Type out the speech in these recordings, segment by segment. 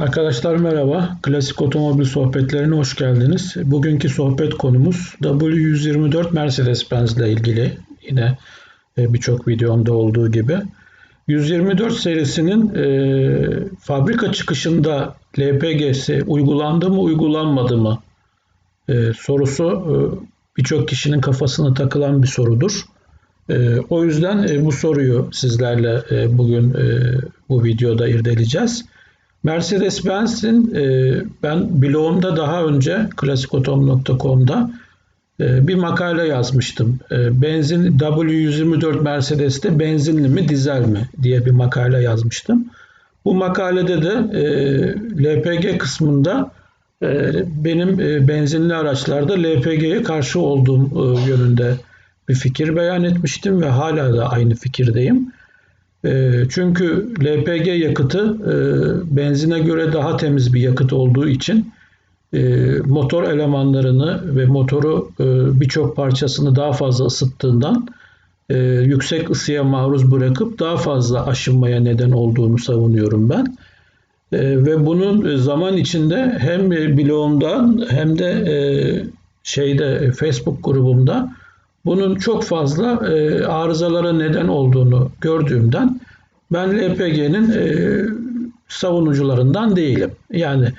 Arkadaşlar merhaba. Klasik otomobil sohbetlerine hoş geldiniz. Bugünkü sohbet konumuz W124 Mercedes-Benz ile ilgili. Yine e, birçok videomda olduğu gibi. 124 serisinin e, fabrika çıkışında LPG'si uygulandı mı uygulanmadı mı e, sorusu e, birçok kişinin kafasına takılan bir sorudur. E, o yüzden e, bu soruyu sizlerle e, bugün e, bu videoda irdeleyeceğiz. Mercedes-Benz'in e, ben blogumda daha önce klasikotom.com'da e, bir makale yazmıştım. E, benzin W124 Mercedes'te benzinli mi dizel mi diye bir makale yazmıştım. Bu makalede de e, LPG kısmında e, benim e, benzinli araçlarda LPG'ye karşı olduğum e, yönünde bir fikir beyan etmiştim ve hala da aynı fikirdeyim. E, çünkü LPG yakıtı e, benzine göre daha temiz bir yakıt olduğu için e, motor elemanlarını ve motoru e, birçok parçasını daha fazla ısıttığından yüksek ısıya maruz bırakıp daha fazla aşınmaya neden olduğunu savunuyorum ben. Ve bunun zaman içinde hem blogumdan hem de şeyde Facebook grubumda bunun çok fazla e, arızalara neden olduğunu gördüğümden ben LPG'nin e, savunucularından değilim. Yani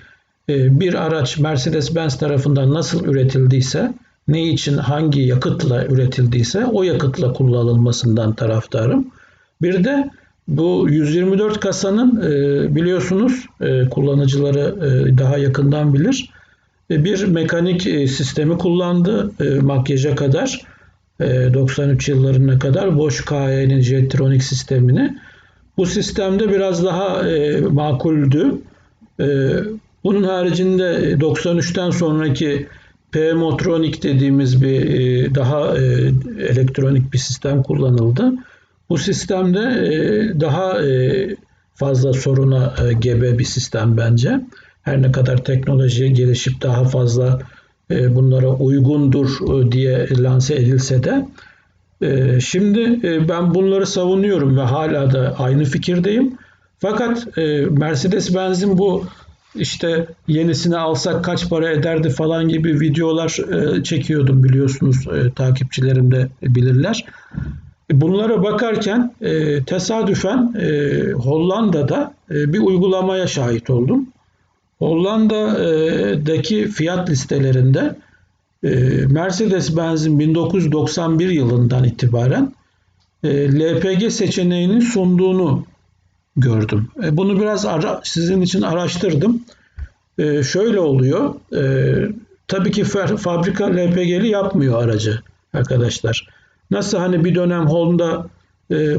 e, bir araç Mercedes-Benz tarafından nasıl üretildiyse, ne için hangi yakıtla üretildiyse o yakıtla kullanılmasından taraftarım. Bir de bu 124 kasanın e, biliyorsunuz e, kullanıcıları e, daha yakından bilir. E, bir mekanik e, sistemi kullandı e, makyaja kadar 93 e, yıllarına kadar Bosch KE'nin jetronik sistemini. Bu sistemde biraz daha e, makuldü. E, bunun haricinde 93'ten sonraki P-Motronic dediğimiz bir daha elektronik bir sistem kullanıldı. Bu sistemde daha fazla soruna gebe bir sistem bence. Her ne kadar teknoloji gelişip daha fazla bunlara uygundur e, diye lanse edilse de e, şimdi ben bunları savunuyorum ve hala da aynı fikirdeyim. Fakat Mercedes-Benz'in bu işte yenisini alsak kaç para ederdi falan gibi videolar çekiyordum biliyorsunuz takipçilerim de bilirler. Bunlara bakarken tesadüfen Hollanda'da bir uygulamaya şahit oldum. Hollanda'daki fiyat listelerinde e, Mercedes-Benz'in 1991 yılından itibaren e, LPG seçeneğinin sunduğunu gördüm. E, bunu biraz ara, sizin için araştırdım. Şöyle oluyor. Tabii ki fabrika LPG'li yapmıyor aracı arkadaşlar. Nasıl hani bir dönem Honda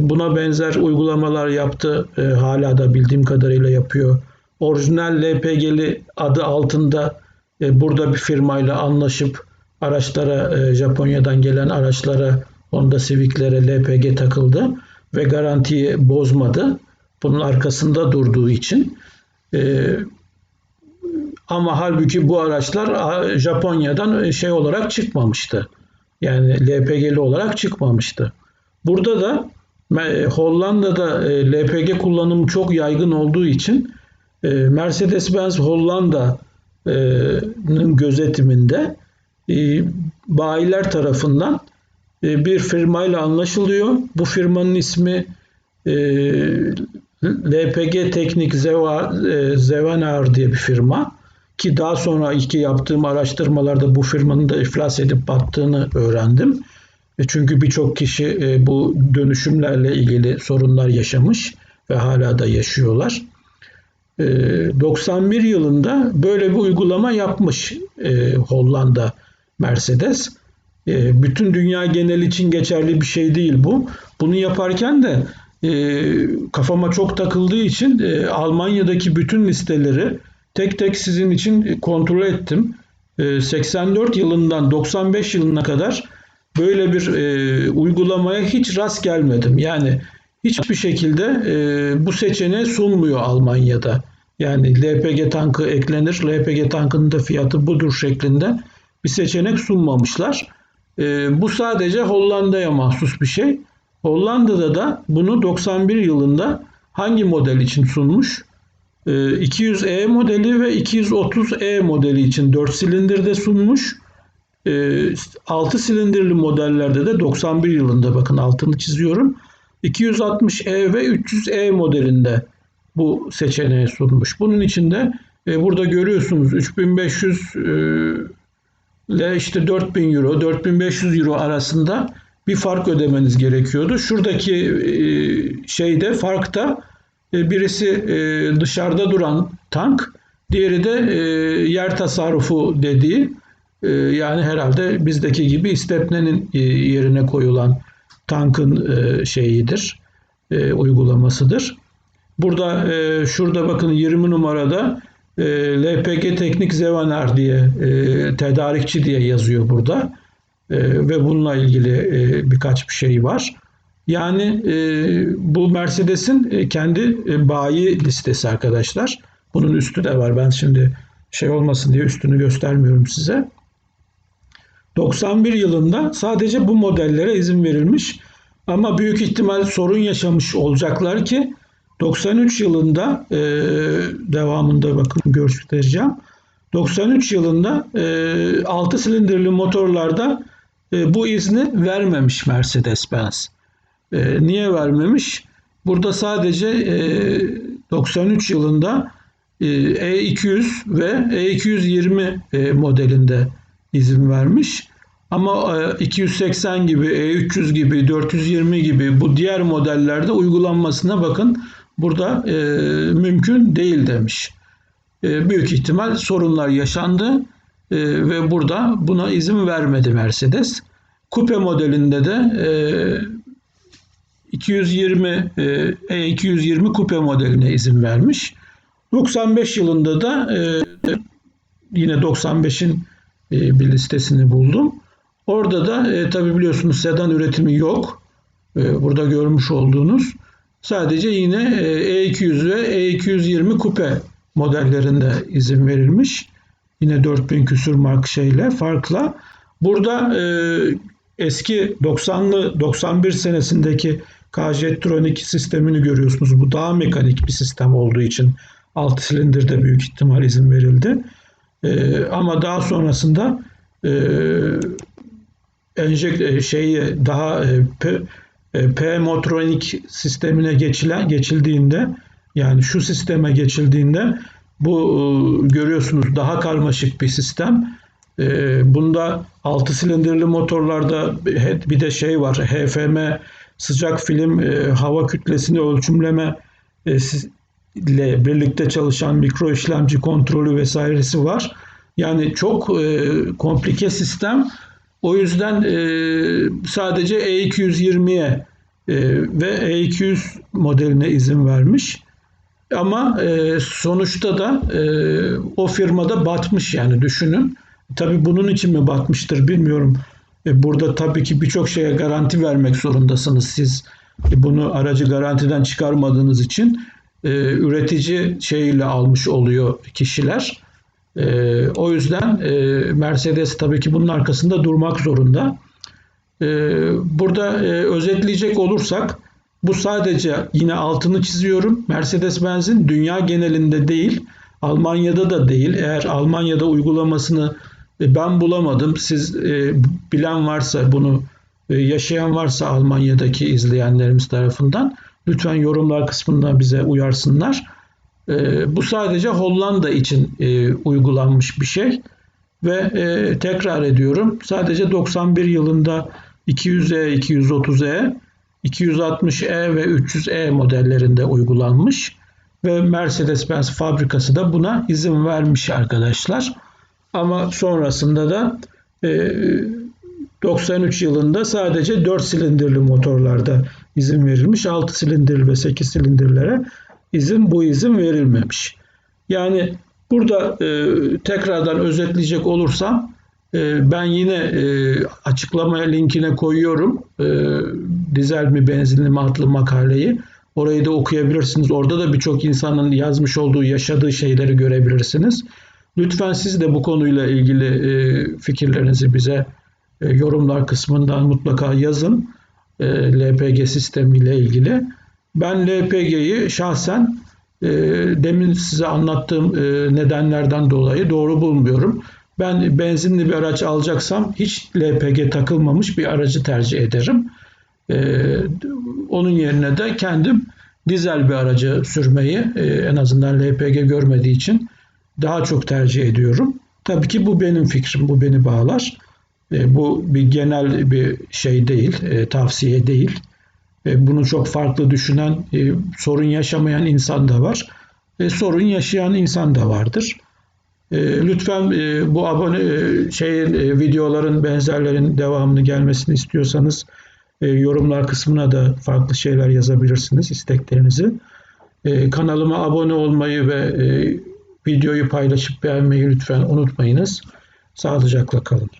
buna benzer uygulamalar yaptı. Hala da bildiğim kadarıyla yapıyor orijinal LPG'li adı altında e, burada bir firmayla anlaşıp araçlara e, Japonya'dan gelen araçlara Honda Civic'lere LPG takıldı ve garantiyi bozmadı. Bunun arkasında durduğu için. E, ama halbuki bu araçlar Japonya'dan şey olarak çıkmamıştı. Yani LPG'li olarak çıkmamıştı. Burada da Hollanda'da LPG kullanımı çok yaygın olduğu için Mercedes-Benz Hollanda'nın gözetiminde e, bayiler tarafından e, bir firmayla anlaşılıyor. Bu firmanın ismi e, LPG Teknik Zevanar diye bir firma ki daha sonra iki yaptığım araştırmalarda bu firmanın da iflas edip battığını öğrendim. Çünkü birçok kişi bu dönüşümlerle ilgili sorunlar yaşamış ve hala da yaşıyorlar. 91 ee, yılında böyle bir uygulama yapmış e, Hollanda Mercedes. E, bütün dünya genel için geçerli bir şey değil bu. Bunu yaparken de e, kafama çok takıldığı için Almanya'daki bütün listeleri tek tek sizin için kontrol ettim. 84 yılından 95 yılına kadar böyle bir uygulamaya hiç rast gelmedim. Yani hiçbir şekilde bu seçeneği sunmuyor Almanya'da. Yani LPG tankı eklenir, LPG tankının da fiyatı budur şeklinde bir seçenek sunmamışlar. E, bu sadece Hollanda'ya mahsus bir şey. Hollanda'da da bunu 91 yılında hangi model için sunmuş? e, 200E modeli ve 230E modeli için 4 silindirde sunmuş. E, 6 silindirli modellerde de 91 yılında bakın altını çiziyorum. 260E ve 300E modelinde bu seçeneği sunmuş. Bunun içinde e, burada görüyorsunuz 3500 e, ile işte 4000 euro, 4500 euro arasında bir fark ödemeniz gerekiyordu. Şuradaki e, şeyde farkta e, birisi e, dışarıda duran tank, diğeri de e, yer tasarrufu dediği e, yani herhalde bizdeki gibi istepnenin e, yerine koyulan tankın e, şeyidir, e, uygulamasıdır. Burada e, şurada bakın 20 numarada e, LPG Teknik Zevaner diye e, tedarikçi diye yazıyor burada. E, ve bununla ilgili e, birkaç bir şey var. Yani e, bu Mercedes'in e, kendi e, bayi listesi arkadaşlar. Bunun üstü de var. Ben şimdi şey olmasın diye üstünü göstermiyorum size. 91 yılında sadece bu modellere izin verilmiş. Ama büyük ihtimal sorun yaşamış olacaklar ki 93 yılında e, devamında bakın göstereceğim. 93 yılında e, 6 silindirli motorlarda e, bu izni vermemiş Mercedes-Benz. E, niye vermemiş? Burada sadece e, 93 yılında e, E200 ve E220 e, modelinde izin vermiş. Ama e, 280 gibi, E300 gibi, 420 gibi bu diğer modellerde uygulanmasına bakın burada e, mümkün değil demiş. E, büyük ihtimal sorunlar yaşandı e, ve burada buna izin vermedi Mercedes. Kupe modelinde de e, 220 e, E220 kupe modeline izin vermiş. 95 yılında da e, yine 95'in e, bir listesini buldum. Orada da e, tabi biliyorsunuz sedan üretimi yok. E, burada görmüş olduğunuz. Sadece yine E200 ve E220 kupe modellerinde izin verilmiş. Yine 4000 küsür mark şeyle farkla. Burada e, eski 90'lı 91 senesindeki Kajetronik sistemini görüyorsunuz. Bu daha mekanik bir sistem olduğu için 6 silindirde büyük ihtimal izin verildi. E, ama daha sonrasında e, enjek şeyi daha e, e, P-Motronik sistemine geçilen geçildiğinde yani şu sisteme geçildiğinde bu e, görüyorsunuz daha karmaşık bir sistem. E, bunda 6 silindirli motorlarda bir de şey var. HFM sıcak film hava kütlesini ölçümleme ile birlikte çalışan mikro işlemci kontrolü vesairesi var. Yani çok komplike sistem o yüzden e, sadece E220'ye e, ve E200 modeline izin vermiş. Ama e, sonuçta da e, o firmada batmış yani düşünün. Tabii bunun için mi batmıştır bilmiyorum. E, burada tabii ki birçok şeye garanti vermek zorundasınız siz. E, bunu aracı garantiden çıkarmadığınız için e, üretici şeyle almış oluyor kişiler. E, o yüzden e, Mercedes tabii ki bunun arkasında durmak zorunda. E, burada e, özetleyecek olursak bu sadece yine altını çiziyorum. Mercedes-Benz'in dünya genelinde değil, Almanya'da da değil. Eğer Almanya'da uygulamasını e, ben bulamadım. Siz e, bilen varsa bunu e, yaşayan varsa Almanya'daki izleyenlerimiz tarafından lütfen yorumlar kısmında bize uyarsınlar. E, bu sadece Hollanda için e, uygulanmış bir şey ve e, tekrar ediyorum sadece 91 yılında 200E, 230E, 260E ve 300E modellerinde uygulanmış ve Mercedes-Benz fabrikası da buna izin vermiş arkadaşlar. Ama sonrasında da e, 93 yılında sadece 4 silindirli motorlarda izin verilmiş. 6 silindirli ve 8 silindirlere izin bu izin verilmemiş. Yani burada e, tekrardan özetleyecek olursam e, ben yine e, açıklamaya linkine koyuyorum e, dizel mi benzinli mi adlı makaleyi. Orayı da okuyabilirsiniz. Orada da birçok insanın yazmış olduğu, yaşadığı şeyleri görebilirsiniz. Lütfen siz de bu konuyla ilgili e, fikirlerinizi bize e, yorumlar kısmından mutlaka yazın. E, LPG sistemiyle ilgili. Ben LPG'yi şahsen e, demin size anlattığım e, nedenlerden dolayı doğru bulmuyorum. Ben benzinli bir araç alacaksam hiç LPG takılmamış bir aracı tercih ederim. E, onun yerine de kendim dizel bir aracı sürmeyi e, en azından LPG görmediği için daha çok tercih ediyorum. Tabii ki bu benim fikrim, bu beni bağlar. E, bu bir genel bir şey değil, e, tavsiye değil. E, bunu çok farklı düşünen, e, sorun yaşamayan insan da var. E, sorun yaşayan insan da vardır. Lütfen bu abone e, videoların benzerlerin devamını gelmesini istiyorsanız yorumlar kısmına da farklı şeyler yazabilirsiniz isteklerinizi. Kanalıma abone olmayı ve videoyu paylaşıp beğenmeyi lütfen unutmayınız. Sağlıcakla kalın.